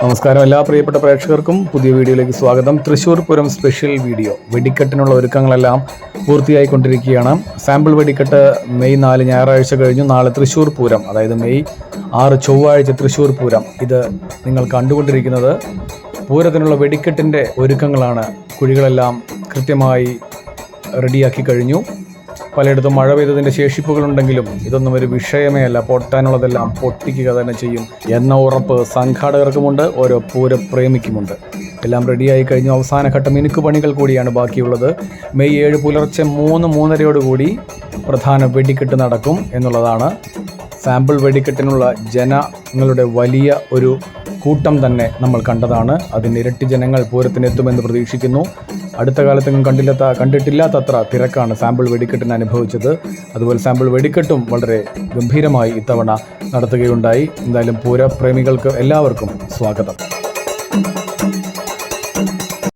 നമസ്കാരം. എല്ലാ പ്രിയപ്പെട്ട പ്രേക്ഷകർക്കും പുതിയ വീഡിയോയിലേക്ക് സ്വാഗതം. തൃശ്ശൂർ പൂരം സ്പെഷ്യൽ വീഡിയോ വെടിക്കെട്ടിനുള്ള ഒരുക്കങ്ങളെല്ലാം പൂർത്തിയായിക്കൊണ്ടിരിക്കുകയാണ്. സാമ്പിൾ വെടിക്കെട്ട് മെയ് നാല് ഞായറാഴ്ച കഴിഞ്ഞു. നാളെ തൃശ്ശൂർ പൂരം അതായത് മെയ് ആറ് ചൊവ്വാഴ്ച തൃശ്ശൂർ പൂരം. ഇത് നിങ്ങൾ കണ്ടുകൊണ്ടിരിക്കുന്നത് പൂരത്തിനുള്ള വെടിക്കെട്ടിന്റെ ഒരുക്കങ്ങളാണ്. കുഴികളെല്ലാം കൃത്യമായി റെഡിയാക്കി കഴിഞ്ഞു. പലയിടത്തും മഴ പെയ്തതിന്റെ ശേഷിപ്പുകളുണ്ടെങ്കിലും ഇതൊന്നും ഒരു വിഷയമേ അല്ല. പൊട്ടാനുള്ളതെല്ലാം പൊട്ടിക്കുക തന്നെ ചെയ്യും എന്ന ഉറപ്പ് സംഘാടകർക്കുമുണ്ട് ഓരോ പൂരപ്രേമിക്കുമുണ്ട്. എല്ലാം റെഡിയായി കഴിഞ്ഞു. അവസാന ഘട്ടം അവസാനഘട്ട മിനുക്കുപണികൾ കൂടിയാണ് ബാക്കിയുള്ളത്. മെയ് ഏഴ് പുലർച്ചെ മൂന്ന് മൂന്നരയോടുകൂടി പ്രധാന വെടിക്കെട്ട് നടക്കും എന്നുള്ളതാണ്. സാമ്പിൾ വെടിക്കെട്ടിനുള്ള ജനങ്ങളുടെ വലിയ ഒരു കൂട്ടം തന്നെ നമ്മൾ കണ്ടതാണ്. അതിന് ഇരട്ടി ജനങ്ങൾ പൂരത്തിനെത്തുമെന്ന് പ്രതീക്ഷിക്കുന്നു. അടുത്ത കാലത്തെങ്ങും കണ്ടില്ലാത്ത കണ്ടിട്ടില്ലാത്തത്ര തിരക്കാണ് സാമ്പിൾ വെടിക്കെട്ടിന് അനുഭവിച്ചത്. അതുപോലെ സാമ്പിൾ വെടിക്കെട്ടും വളരെ ഗംഭീരമായി ഇത്തവണ നടത്തുകയുണ്ടായി. എന്തായാലും പൂരപ്രേമികൾക്ക് എല്ലാവർക്കും സ്വാഗതം.